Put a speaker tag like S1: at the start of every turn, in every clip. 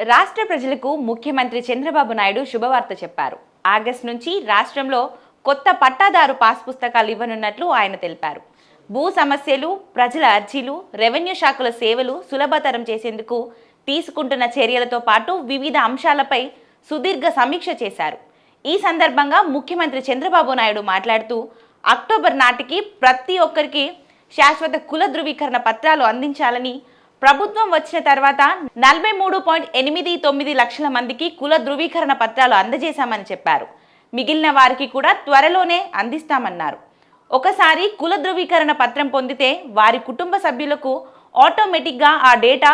S1: రాష్ట్ర ప్రజలకు ముఖ్యమంత్రి చంద్రబాబు నాయుడు శుభవార్త చెప్పారు. ఆగస్టు నుంచి రాష్ట్రంలో కొత్త పట్టాదారు పాస్ పుస్తకాలు ఇవ్వనున్నట్లు ఆయన తెలిపారు. భూ సమస్యలు ప్రజల అర్జీలు రెవెన్యూ శాఖల సేవలు సులభతరం చేసేందుకు తీసుకుంటున్న చర్యలతో పాటు వివిధ అంశాలపై సుదీర్ఘ సమీక్ష చేశారు. ఈ సందర్భంగా ముఖ్యమంత్రి చంద్రబాబు నాయుడు మాట్లాడుతూ అక్టోబర్ నాటికి ప్రతి ఒక్కరికి శాశ్వత కుల ధృవీకరణ పత్రాలు అందించాలని ప్రభుత్వం వచ్చిన తర్వాత నలభై మూడు పాయింట్ ఎనిమిది తొమ్మిది లక్షల మందికి కుల ధృవీకరణ పత్రాలు అందజేశామని చెప్పారు. మిగిలిన వారికి కూడా త్వరలోనే అందిస్తామన్నారు. ఒకసారి కుల ధృవీకరణ పత్రం పొందితే వారి కుటుంబ సభ్యులకు ఆటోమేటిక్గా ఆ డేటా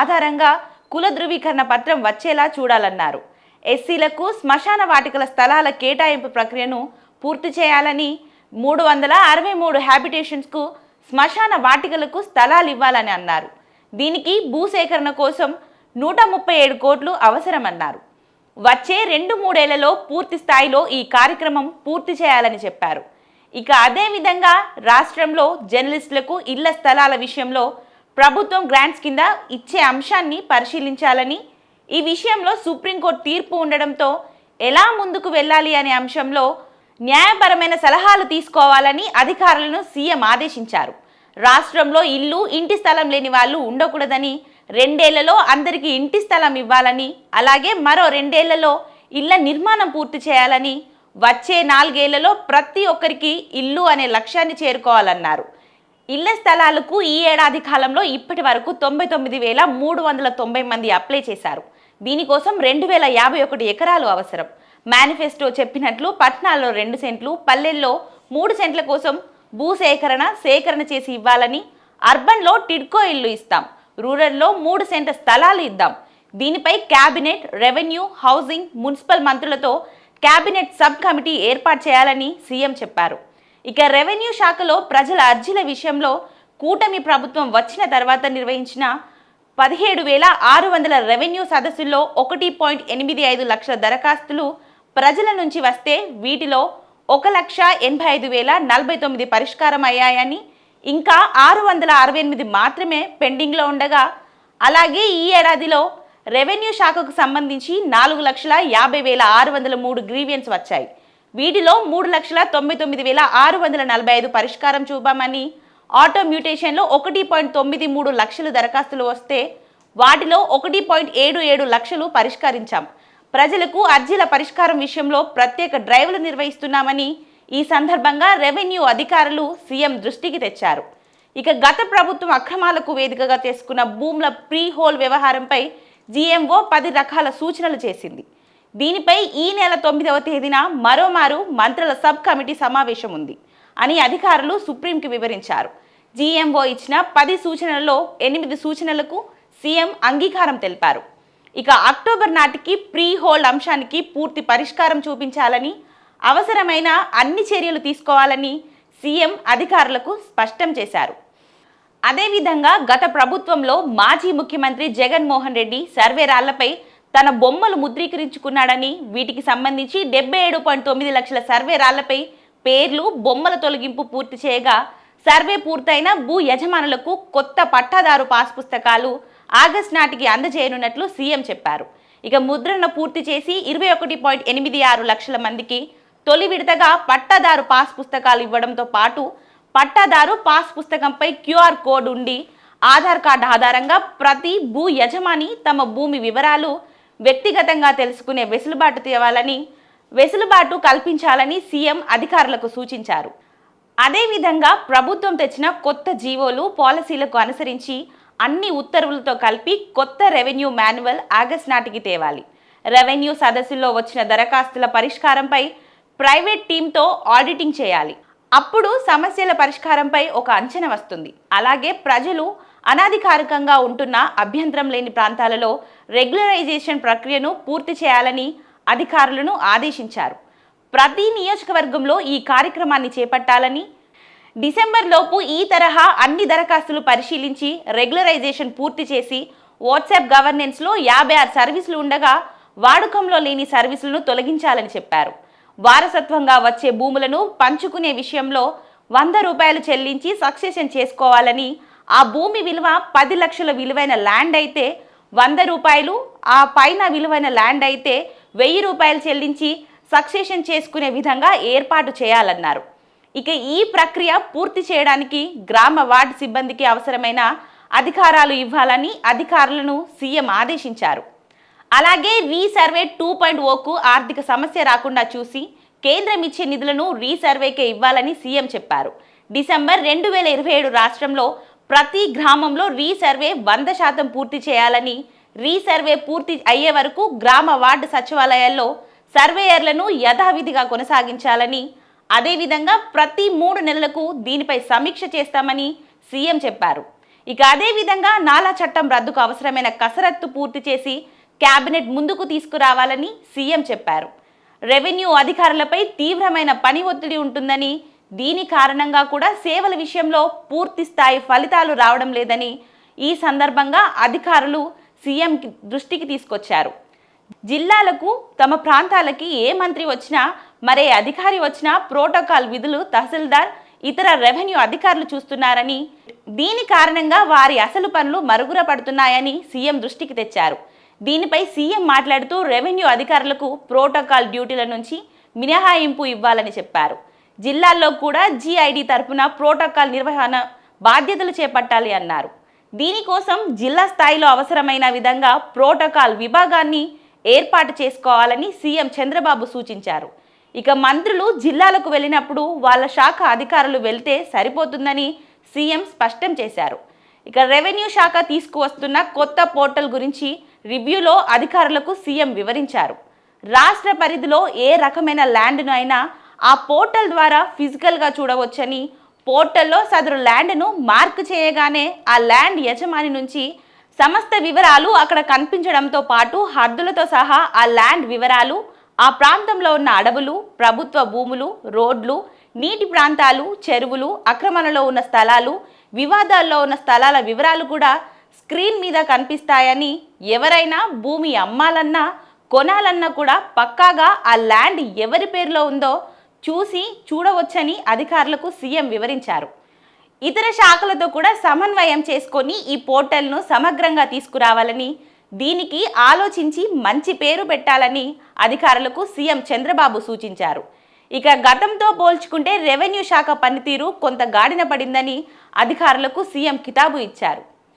S1: ఆధారంగా కుల ధృవీకరణ పత్రం వచ్చేలా చూడాలన్నారు. ఎస్సీలకు శ్మశాన వాటికల స్థలాల కేటాయింపు ప్రక్రియను పూర్తి చేయాలని మూడు వందల అరవై మూడు హ్యాబిటేషన్స్కు శ్మశాన వాటికలకు స్థలాలు ఇవ్వాలని అన్నారు. దీనికి భూసేకరణ కోసం నూట ముప్పై ఏడు కోట్లు అవసరమన్నారు. వచ్చే రెండు మూడేళ్ళలో పూర్తి స్థాయిలో ఈ కార్యక్రమం పూర్తి చేయాలని చెప్పారు. ఇక అదేవిధంగా రాష్ట్రంలో జర్నలిస్టులకు ఇళ్ళ స్థలాల విషయంలో ప్రభుత్వం గ్రాంట్స్ కింద ఇచ్చే అంశాన్ని పరిశీలించాలని ఈ విషయంలో సుప్రీంకోర్టు తీర్పు ఉండడంతో ఎలా ముందుకు వెళ్ళాలి అనే అంశంలో న్యాయపరమైన సలహాలు తీసుకోవాలని అధికారులను సీఎం ఆదేశించారు. రాష్ట్రంలో ఇల్లు ఇంటి స్థలం లేని వాళ్ళు ఉండకూడదని రెండేళ్ళలో అందరికీ ఇంటి స్థలం ఇవ్వాలని అలాగే మరో రెండేళ్ళలో ఇళ్ళ నిర్మాణం పూర్తి చేయాలని వచ్చే నాలుగేళ్ళలో ప్రతి ఒక్కరికి ఇల్లు అనే లక్ష్యాన్ని చేరుకోవాలన్నారు. ఇళ్ళ స్థలాలకు ఈ ఏడాది కాలంలో ఇప్పటి వరకు తొంభై తొమ్మిది వేల మూడు వందల తొంభై మంది అప్లై చేశారు. దీనికోసం రెండు వేల యాభై ఒకటి ఎకరాలు అవసరం. మేనిఫెస్టో చెప్పినట్లు పట్నాల్లో రెండు సెంట్లు పల్లెల్లో మూడు సెంట్ల కోసం భూసేకరణ సేకరణ చేసి ఇవ్వాలని అర్బన్లో టిడ్కో ఇల్లు ఇస్తాం. రూరల్లో మూడు సెంట స్థలాలు ఇద్దాం. దీనిపై క్యాబినెట్ రెవెన్యూ హౌసింగ్ మున్సిపల్ మంత్రులతో క్యాబినెట్ సబ్ కమిటీ ఏర్పాటు చేయాలని సీఎం చెప్పారు. ఇక రెవెన్యూ శాఖలో ప్రజల అర్జీల విషయంలో కూటమి ప్రభుత్వం వచ్చిన తర్వాత నిర్వహించిన పదిహేడు వేల ఆరు వందల రెవెన్యూ సదస్సుల్లో ఒకటి పాయింట్ ఎనిమిది ఐదు లక్షల దరఖాస్తులు ప్రజల నుంచి వస్తే వీటిలో ఒక లక్ష ఎనభై ఐదు వేల నలభై తొమ్మిది పరిష్కారం అయ్యాయని ఇంకా ఆరు వందల అరవై ఎనిమిది మాత్రమే పెండింగ్లో ఉండగా అలాగే ఈ ఏడాదిలో రెవెన్యూ శాఖకు సంబంధించి నాలుగు లక్షల యాభై వేల ఆరు వందల మూడు గ్రీవియన్స్ వచ్చాయి. వీటిలో మూడు లక్షల తొంభై తొమ్మిది వేల ఆరు వందల నలభై ఐదు పరిష్కారం చూపామని ఆటో మ్యూటేషన్లో ఒకటి పాయింట్ తొమ్మిది మూడు లక్షలు దరఖాస్తులు వస్తే వాటిలో ఒకటి పాయింట్ ఏడు ఏడు లక్షలు పరిష్కరించాం. ప్రజలకు అర్జీల పరిష్కారం విషయంలో ప్రత్యేక డ్రైవ్లు నిర్వహిస్తున్నామని ఈ సందర్భంగా రెవెన్యూ అధికారులు సీఎం దృష్టికి తెచ్చారు. ఇక గత ప్రభుత్వం అక్రమాలకు వేదికగా చేసుకున్న భూముల ప్రీ హోల్ వ్యవహారంపై జీఎంఓ పది రకాల సూచనలు చేసింది. దీనిపై ఈ నెల తొమ్మిదవ తేదీన మరోమారు మంత్రుల సబ్ కమిటీ సమావేశం ఉంది అని అధికారులు సుప్రీంకి వివరించారు. జీఎంఓ ఇచ్చిన పది సూచనలలో ఎనిమిది సూచనలకు సీఎం అంగీకారం తెలిపారు. ఇక అక్టోబర్ నాటికి ప్రీ హోల్డ్ అంశానికి పూర్తి పరిష్కారం చూపించాలని అవసరమైన అన్ని చర్యలు తీసుకోవాలని సీఎం అధికారులకు స్పష్టం చేశారు. అదేవిధంగా గత ప్రభుత్వంలో మాజీ ముఖ్యమంత్రి జగన్మోహన్ రెడ్డి సర్వే రాళ్ళపై తన బొమ్మలు ముద్రీకరించుకున్నాడని వీటికి సంబంధించి డెబ్బై ఏడు పాయింట్ తొమ్మిది లక్షల సర్వే రాళ్ళపై పేర్లు బొమ్మల తొలగింపు పూర్తి చేయగా సర్వే పూర్తయిన భూ యజమానులకు కొత్త పట్టాదారు పాస్ పుస్తకాలు ఆగస్టు నాటికి అందజేయనున్నట్లు సీఎం చెప్పారు. ఇక ముద్రణ పూర్తి చేసి ఇరవై ఒకటి పాయింట్ ఎనిమిది ఆరు లక్షల మందికి తొలి విడతగా పట్టాదారు పాస్ పుస్తకాలు ఇవ్వడంతో పాటు పట్టాదారు పాస్ పుస్తకంపై క్యూఆర్ కోడ్ ఉండి ఆధార్ కార్డు ఆధారంగా ప్రతి భూ యజమాని తమ భూమి వివరాలు వ్యక్తిగతంగా తెలుసుకునే వెసులుబాటు తేవాలని వెసులుబాటు కల్పించాలని సీఎం అధికారులకు సూచించారు. అదేవిధంగా ప్రభుత్వం తెచ్చిన కొత్త జీవోలు పాలసీలకు అనుసరించి అన్ని ఉత్తర్వులతో కలిపి కొత్త రెవెన్యూ మాన్యువల్ ఆగస్ట్ నాటికి తేవాలి. రెవెన్యూ సదస్సులో వచ్చిన దరఖాస్తుల పరిష్కారంపై ప్రైవేట్ టీంతో ఆడిటింగ్ చేయాలి. అప్పుడు సమస్యల పరిష్కారంపై ఒక అంచనా వస్తుంది. అలాగే ప్రజలు అనాధికారికంగా ఉంటున్న అభ్యంతరం లేని ప్రాంతాలలో రెగ్యులరైజేషన్ ప్రక్రియను పూర్తి చేయాలని అధికారులను ఆదేశించారు. ప్రతి నియోజకవర్గంలో ఈ కార్యక్రమాన్ని చేపట్టాలని డిసెంబర్ లోపు ఈ తరహా అన్ని దరఖాస్తులు పరిశీలించి రెగ్యులరైజేషన్ పూర్తి చేసి వాట్సాప్ గవర్నెన్స్లో యాభై ఆరు సర్వీసులు ఉండగా వాడుకంలో లేని సర్వీసులను తొలగించాలని చెప్పారు. వారసత్వంగా వచ్చే భూములను పంచుకునే విషయంలో వంద రూపాయలు చెల్లించి సక్సెషన్ చేసుకోవాలని ఆ భూమి విలువ పది లక్షల విలువైన ల్యాండ్ అయితే వంద రూపాయలు ఆ పైన విలువైన ల్యాండ్ అయితే వెయ్యి రూపాయలు చెల్లించి సక్సెషన్ చేసుకునే విధంగా ఏర్పాటు చేయాలన్నారు. ఇక ఈ ప్రక్రియ పూర్తి చేయడానికి గ్రామ వార్డు సిబ్బందికి అవసరమైన అధికారాలు ఇవ్వాలని అధికారులను సీఎం ఆదేశించారు. అలాగే రీసర్వే టూ పాయింట్ ఓకు ఆర్థిక సమస్య రాకుండా చూసి కేంద్రం ఇచ్చే నిధులను రీసర్వేకే ఇవ్వాలని సీఎం చెప్పారు. డిసెంబర్ రెండు వేల ఇరవై ఏడు రాష్ట్రంలో ప్రతి గ్రామంలో రీసర్వే వంద శాతం పూర్తి చేయాలని రీసర్వే పూర్తి అయ్యే వరకు గ్రామ వార్డు సచివాలయాల్లో సర్వేయర్లను యథావిధిగా కొనసాగించాలని అదేవిధంగా ప్రతి మూడు నెలలకు దీనిపై సమీక్ష చేస్తామని సీఎం చెప్పారు. ఇక అదేవిధంగా నాలా చట్టం రద్దుకు అవసరమైన కసరత్తు పూర్తి చేసి కేబినెట్ ముందుకు తీసుకురావాలని సీఎం చెప్పారు. రెవెన్యూ అధికారులపై తీవ్రమైన పని ఒత్తిడి ఉంటుందని దీని కారణంగా కూడా సేవల విషయంలో పూర్తి స్థాయి ఫలితాలు రావడం లేదని ఈ సందర్భంగా అధికారులు సీఎం దృష్టికి తీసుకొచ్చారు. జిల్లాలకు తమ ప్రాంతాలకి ఏ మంత్రి వచ్చినా మరే అధికారి వచ్చినా ప్రోటోకాల్ విధులు తహసీల్దార్ ఇతర రెవెన్యూ అధికారులు చూస్తున్నారని దీని కారణంగా వారి అసలు పనులు మరుగున పడుతున్నాయని సీఎం దృష్టికి తెచ్చారు. దీనిపై సీఎం మాట్లాడుతూ రెవెన్యూ అధికారులకు ప్రోటోకాల్ డ్యూటీల నుంచి మినహాయింపు ఇవ్వాలని చెప్పారు. జిల్లాల్లో కూడా జీఐడి తరపున ప్రోటోకాల్ నిర్వహణ బాధ్యతలు చేపట్టాలి అన్నారు. దీనికోసం జిల్లా స్థాయిలో అవసరమైన విధంగా ప్రోటోకాల్ విభాగాన్ని ఏర్పాటు చేసుకోవాలని సీఎం చంద్రబాబు సూచించారు. ఇక మంత్రులు జిల్లాలకు వెళ్ళినప్పుడు వాళ్ళ శాఖ అధికారులు వెళ్తే సరిపోతుందని సీఎం స్పష్టం చేశారు. ఇక రెవెన్యూ శాఖ తీసుకువస్తున్న కొత్త పోర్టల్ గురించి రివ్యూలో అధికారులకు సీఎం వివరించారు. రాష్ట్ర పరిధిలో ఏ రకమైన ల్యాండ్ను అయినా ఆ పోర్టల్ ద్వారా ఫిజికల్గా చూడవచ్చని పోర్టల్లో సదరు ల్యాండ్ను మార్క్ చేయగానే ఆ ల్యాండ్ యజమాని నుంచి సమస్త వివరాలు అక్కడ కనిపించడంతో పాటు హద్దులతో సహా ఆ ల్యాండ్ వివరాలు ఆ ప్రాంతంలో ఉన్న అడవులు ప్రభుత్వ భూములు రోడ్లు నీటి ప్రాంతాలు చెరువులు అక్రమణలో ఉన్న స్థలాలు వివాదాల్లో ఉన్న స్థలాల వివరాలు కూడా స్క్రీన్ మీద కనిపిస్తాయని ఎవరైనా భూమి అమ్మాలన్నా కొనాలన్నా కూడా పక్కాగా ఆ ల్యాండ్ ఎవరి పేరులో ఉందో చూసి చూడవచ్చని అధికారులకు సీఎం వివరించారు. ఇతర శాఖలతో కూడా సమన్వయం చేసుకొని ఈ పోర్టల్ను సమగ్రంగా తీసుకురావాలని దీనికి ఆలోచించి మంచి పేరు పెట్టాలని అధికారులకు సీఎం చంద్రబాబు సూచించారు. ఇక గతంతో పోల్చుకుంటే రెవెన్యూ శాఖ పనితీరు కొంత గాడిన పడిందని అధికారులకు సీఎం కితాబు ఇచ్చారు.